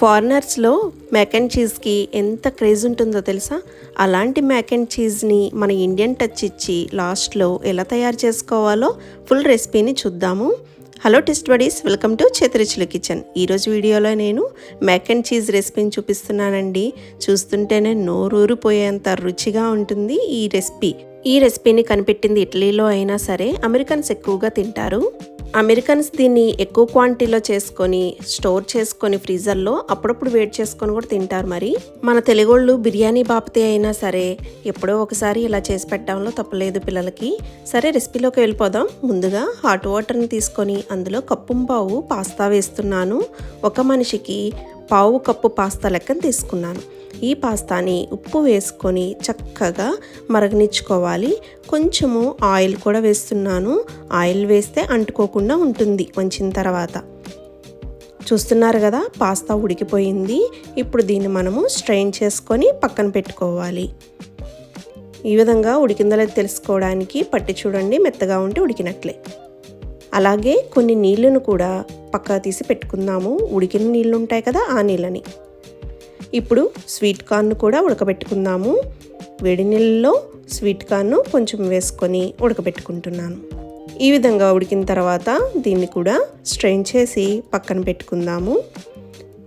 ఫారినర్స్లో Mac and చీజ్కి ఎంత craze ఉంటుందో తెలుసా? అలాంటి మ్యాక్ అండ్ చీజ్ని మన ఇండియన్ టచ్ ఇచ్చి లాస్ట్లో ఎలా తయారు చేసుకోవాలో ఫుల్ రెసిపీని చూద్దాము. Hello taste buddies welcome to చేతిరుచుల kitchen ఈరోజు వీడియోలో నేను మ్యాక్ అండ్ చీజ్ రెసిపీని చూపిస్తున్నానండి. చూస్తుంటేనే నోరూరిపోయేంత రుచిగా ఉంటుంది ఈ రెసిపీ ఈ రెసిపీని కనిపెట్టింది ఇటలీలో అయినా సరే అమెరికన్స్ ఎక్కువగా తింటారు. అమెరికన్స్ దీన్ని ఎక్కువ క్వాంటిటీలో చేసుకొని స్టోర్ చేసుకొని ఫ్రీజర్లో అప్పుడప్పుడు వేడి చేసుకొని కూడా తింటారు మరి. మన తెలుగోళ్ళు బిర్యానీ బాపతే అయినా సరే ఎప్పుడో ఒకసారి ఇలా చేసి పెట్టడంలో తప్పలేదు పిల్లలకి. సరే రెసిపీలోకి వెళ్ళిపోదాం. ముందుగా హాట్ వాటర్ని తీసుకొని అందులో కప్పు పావు పాస్తా వేస్తున్నాను. ఒక మనిషికి పావు కప్పు పాస్తా లెక్కన తీసుకున్నాను. ఈ పాస్తాని ఉప్పు వేసుకొని చక్కగా మరగనిచ్చుకోవాలి. కొంచెము ఆయిల్ కూడా వేస్తున్నాను. ఆయిల్ వేస్తే అంటుకోకుండా ఉంటుంది వంచిన తర్వాత. చూస్తున్నారు కదా పాస్తా ఉడికిపోయింది. ఇప్పుడు దీన్ని మనము స్ట్రెయిన్ చేసుకొని పక్కన పెట్టుకోవాలి. ఈ విధంగా ఉడికిందో లేదో తెలుసుకోవడానికి పట్టి చూడండి మెత్తగా ఉంటే ఉడికినట్లే. అలాగే కొన్ని నీళ్ళను కూడా పక్కా తీసి పెట్టుకుందాము. ఉడికిన నీళ్ళు ఉంటాయి కదా ఆ నీళ్ళని. ఇప్పుడు స్వీట్ కార్న్ కూడా ఉడకబెట్టుకుందాము. వేడి నీళ్ళలో స్వీట్ కార్న్ కొంచెం వేసుకొని ఉడకబెట్టుకుంటున్నాను. ఈ విధంగా ఉడికిన తర్వాత దీన్ని కూడా స్ట్రెయిన్ చేసి పక్కన పెట్టుకుందాము.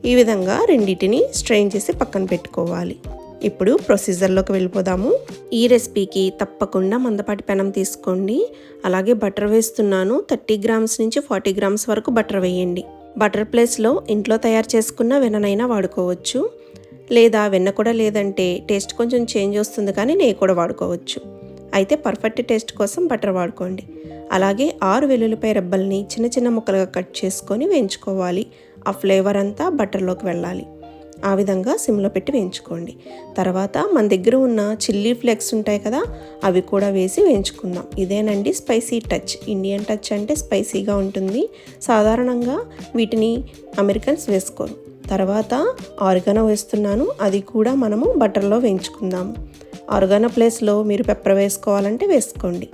ఈ విధంగా రెండింటిని స్ట్రెయిన్ చేసి పక్కన పెట్టుకోవాలి. ఇప్పుడు ప్రొసీజర్లోకి వెళ్ళిపోదాము. ఈ రెసిపీకి తప్పకుండా మందపాటి పెనం తీసుకోండి. అలాగే బటర్ వేస్తున్నాను. థర్టీ గ్రామ్స్ నుంచి ఫార్టీ గ్రామ్స్ వరకు బటర్ వేయండి. బటర్ ప్లేస్లో ఇంట్లో తయారు చేసుకున్న వెననైనా వాడుకోవచ్చు. లేదా వెన్న కూడా లేదంటే టేస్ట్ కొంచెం చేంజ్ వస్తుంది కానీ నెయ్యి కూడా వాడుకోవచ్చు. అయితే పర్ఫెక్ట్ టేస్ట్ కోసం బటర్ వాడుకోండి. అలాగే ఆరు వెల్లుల్లిపాయ రెబ్బల్ని చిన్న చిన్న ముక్కలుగా కట్ చేసుకొని వేయించుకోవాలి. ఆ ఫ్లేవర్ అంతా బటర్లోకి వెళ్ళాలి. ఆ విధంగా సిమ్లో పెట్టి వేయించుకోండి. తర్వాత మన దగ్గర ఉన్న చిల్లీ ఫ్లేక్స్ ఉంటాయి కదా అవి కూడా వేసి వేయించుకుందాం. ఇదేనండి స్పైసీ టచ్. ఇండియన్ టచ్ అంటే స్పైసీగా ఉంటుంది. సాధారణంగా వీటిని అమెరికన్స్ వేసుకోరు. తర్వాత ఆరిగానో వేస్తున్నాను. అది కూడా మనము బటర్లో వేయించుకుందాము ఆరిగానో ప్లేస్లో మీరు పెప్పర్ వేసుకోవాలంటే వేసుకోండి.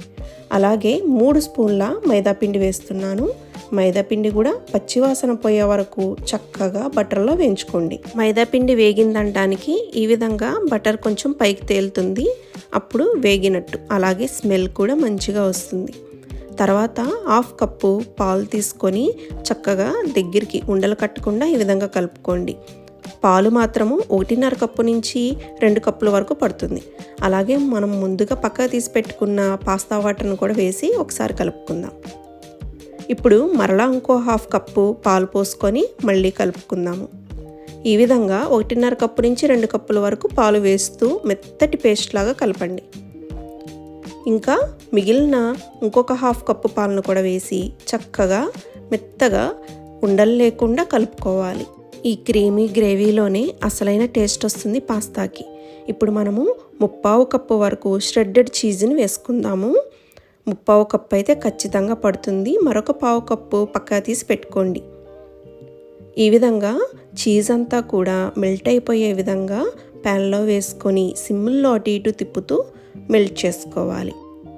అలాగే మూడు స్పూన్ల మైదాపిండి వేస్తున్నాను. మైదాపిండి కూడా పచ్చివాసన పోయే వరకు చక్కగా బటర్లో వేయించుకోండి. మైదాపిండి వేగిందనడానికి ఈ విధంగా బటర్ కొంచెం పైకి తేలుతుంది. అప్పుడు వేగినట్టు. అలాగే స్మెల్ కూడా మంచిగా వస్తుంది. తర్వాత హాఫ్ కప్పు పాలు తీసుకొని చక్కగా దగ్గరికి ఉండలు కట్టకుండా ఈ విధంగా కలుపుకోండి. పాలు మాత్రము ఒకటిన్నర కప్పు నుంచి రెండు కప్పుల వరకు పడుతుంది. అలాగే మనం ముందుగా పక్కకు తీసి పెట్టుకున్న పాస్తా వాటర్ను కూడా వేసి ఒకసారి కలుపుకుందాం. ఇప్పుడు మరలా ఇంకో హాఫ్ కప్పు పాలు పోసుకొని మళ్ళీ కలుపుకుందాము. ఈ విధంగా ఒకటిన్నర కప్పు నుంచి రెండు కప్పుల వరకు పాలు వేస్తూ మెత్తటి పేస్ట్ లాగా కలపండి. ఇంకా మిగిలిన ఇంకొక హాఫ్ కప్పు పాలను కూడా వేసి చక్కగా మెత్తగా ఉండలు లేకుండా కలుపుకోవాలి. ఈ క్రీమీ గ్రేవీలోనే అసలైన టేస్ట్ వస్తుంది పాస్తాకి. ఇప్పుడు మనము ముప్పావు కప్పు వరకు ష్రెడ్డెడ్ చీజ్ని వేసుకుందాము. ముప్పావు కప్పు అయితే ఖచ్చితంగా పడుతుంది. మరొక పావు కప్పు పక్కా తీసి పెట్టుకోండి. ఈ విధంగా చీజ్ అంతా కూడా మెల్ట్ అయిపోయే విధంగా ప్యాన్లో వేసుకొని సిమ్ముల్లో అటు ఇటు తిప్పుతూ మెల్ట్ చేసుకోవాలి.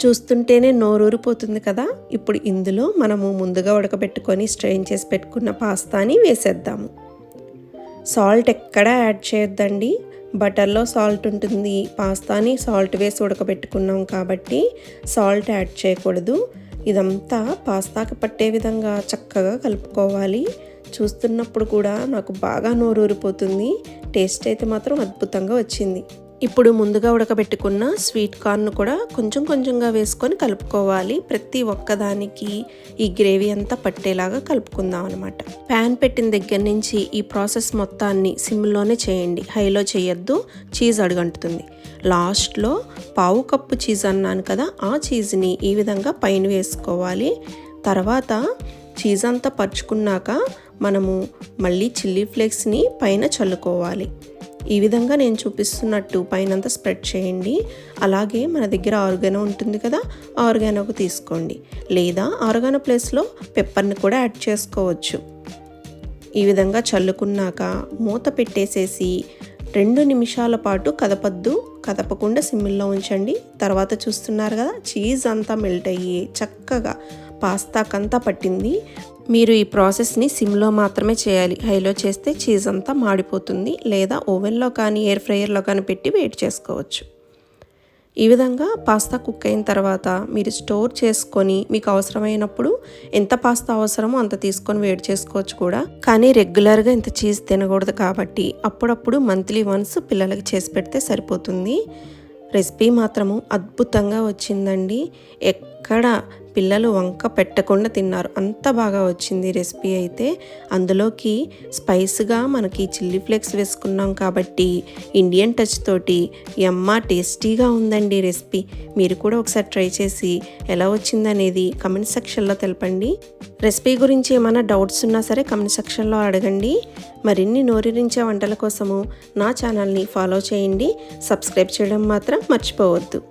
చూస్తుంటేనే నోరూరిపోతుంది కదా? ఇప్పుడు ఇందులో మనము ముందుగా ఉడకబెట్టుకొని స్ట్రెయిన్ చేసి పెట్టుకున్న పాస్తాని వేసేద్దాము. సాల్ట్ ఎక్కడా యాడ్ చేయొద్దండి. బటర్లో సాల్ట్ ఉంటుంది. పాస్తాని సాల్ట్ వేసి ఉడకబెట్టుకున్నాం కాబట్టి సాల్ట్ యాడ్ చేయకూడదు. ఇదంతా పాస్తాకి పట్టే విధంగా చక్కగా కలుపుకోవాలి. చూస్తున్నప్పుడు కూడా నాకు బాగా నోరూరిపోతుంది. టేస్ట్ అయితే మాత్రం అద్భుతంగా వచ్చింది. ఇప్పుడు ముందుగా ఉడకబెట్టుకున్న స్వీట్ కార్న్ కూడా కొంచెం కొంచెంగా వేసుకొని కలుపుకోవాలి. ప్రతి ఒక్కదానికి ఈ గ్రేవీ అంతా పట్టేలాగా కలుపుకుందాం అనమాట ప్యాన్ పెట్టిన దగ్గర నుంచి ఈ ప్రాసెస్ మొత్తాన్ని సిమ్లోనే చేయండి. హైలో చేయొద్దు చీజ్ అడుగంటుతుంది. లాస్ట్లో పావు కప్పు చీజ్ అన్నాను కదా ఆ చీజ్ని ఈ విధంగా పైన వేసుకోవాలి. తర్వాత చీజ్ అంతా పరుచుకున్నాక మనము మళ్ళీ చిల్లీ ఫ్లేక్స్ని పైన చల్లుకోవాలి. ఈ విధంగా నేను చూపిస్తున్నట్టు పైనంతా స్ప్రెడ్ చేయండి. అలాగే మన దగ్గర ఆర్గానో ఉంటుంది కదా ఆర్గానోకు తీసుకోండి. లేదా ఆర్గానో ప్లేస్లో పెప్పర్ని కూడా యాడ్ చేసుకోవచ్చు. ఈ విధంగా చల్లుకున్నాక మూత పెట్టేసేసి రెండు నిమిషాల పాటు కదపద్దు కదపకుండా సిమ్మిల్లో ఉంచండి. తర్వాత చూస్తున్నారు కదా చీజ్ అంతా మెల్ట్ అయ్యి చక్కగా పాస్తాకంతా పట్టింది. మీరు ఈ ప్రాసెస్ని సిమ్లో మాత్రమే చేయాలి. హైలో చేస్తే చీజ్ అంతా మాడిపోతుంది. లేదా ఓవెన్లో కానీ ఎయిర్ ఫ్రైయర్లో కానీ పెట్టి వెయిట్ చేసుకోవచ్చు. ఈ విధంగా పాస్తా కుక్ అయిన తర్వాత మీరు స్టోర్ చేసుకొని మీకు అవసరమైనప్పుడు ఎంత పాస్తా అవసరమో అంత తీసుకొని వేడి చేసుకోవచ్చు కూడా. కానీ రెగ్యులర్గా ఇంత చీజ్ తినకూడదు కాబట్టి అప్పుడప్పుడు మంత్లీ వన్స్ పిల్లలకి చేసి పెడితే సరిపోతుంది. రెసిపీ మాత్రము అద్భుతంగా వచ్చిందండి. ఎక్కడ పిల్లలు వంక పెట్టకుండా తిన్నారు. అంత బాగా వచ్చింది రెసిపీ అయితే. అందులోకి స్పైస్గా మనకి చిల్లీ ఫ్లేక్స్ వేసుకున్నాం కాబట్టి ఇండియన్ టచ్ తోటి ఎమ్మ టేస్టీగా ఉందండి రెసిపీ. మీరు కూడా ఒకసారి ట్రై చేసి ఎలా వచ్చిందనేది కమెంట్ సెక్షన్లో తెలపండి. రెసిపీ గురించి ఏమైనా డౌట్స్ ఉన్నా సరే కమెంట్ సెక్షన్లో అడగండి. మరిన్ని నోరిరించే వంటల కోసము నా ఛానల్ని ఫాలో చేయండి. సబ్స్క్రైబ్ చేయడం మాత్రం మర్చిపోవద్దు.